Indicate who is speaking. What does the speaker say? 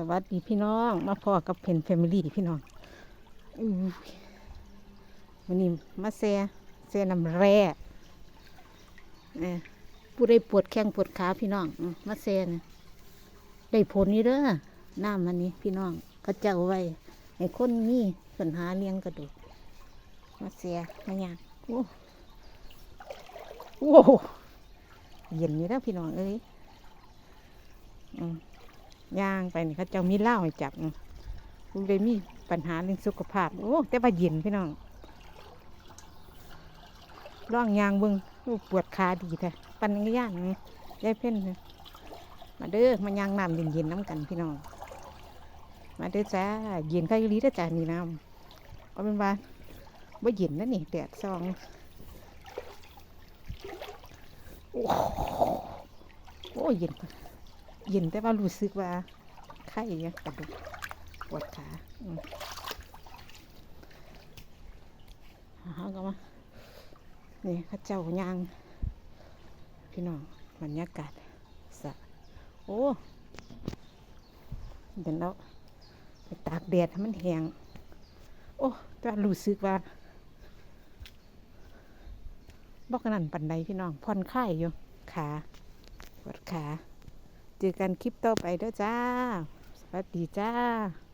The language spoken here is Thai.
Speaker 1: สวัสดีพี่น้อง มาพ่อกับเพนแฟมิลี่พี่น้องวันนี้มาแซ่แซ่น้ำแร่เนี่ยผู้ได้ปวดแข้งปวดขาพี่น้อง มาแซ่นะได้ผลนี่เด้อน้ำมันนี้พี่น้องเขาเจ้าไว้ให้คนมีปัญหาเลี้ยงกระดูกมาแซ่มาย่างโอ้โอ้เย็นอยู่แล้วพี่น้องเอ้ยอ ย่างไปนี่เขาเจ้ามีเหล้าให้จับมคุณเลยมีปัญหาเรื่องสุขภาพ โอ้แต่ว่าเย็นพี่น้องร่องยางเบิงปวดขาดีแท้ปันย่านยายเพ่นมาเด้อมายางน้ำเย็นๆน้ำกันพี่น้อง มาเด้อจ้าเย็นข้าวลีด้จ้านี่น้ำเอาเป็นว่าว่าเย็นนะนี่แดดซองโอ้โอ้เย็น เย็นแต่ว่ารู้สึกว่าไข้ยังกระดูกปวดขาอืมเอาก็มานี่ข้าเจ้าย่าง พี่น้องบรรยากาศสะโอ้เดี๋ยวเราไปตากแดดให้มันแห้งโอ้แต่ว่ารู้สึกว่าบอกนั่นปันใดพี่น้องผ่อนคลายอยู่ขาปวดขา เจอกันคลิปต่อไปเด้อจ้า สวัสดีจ้า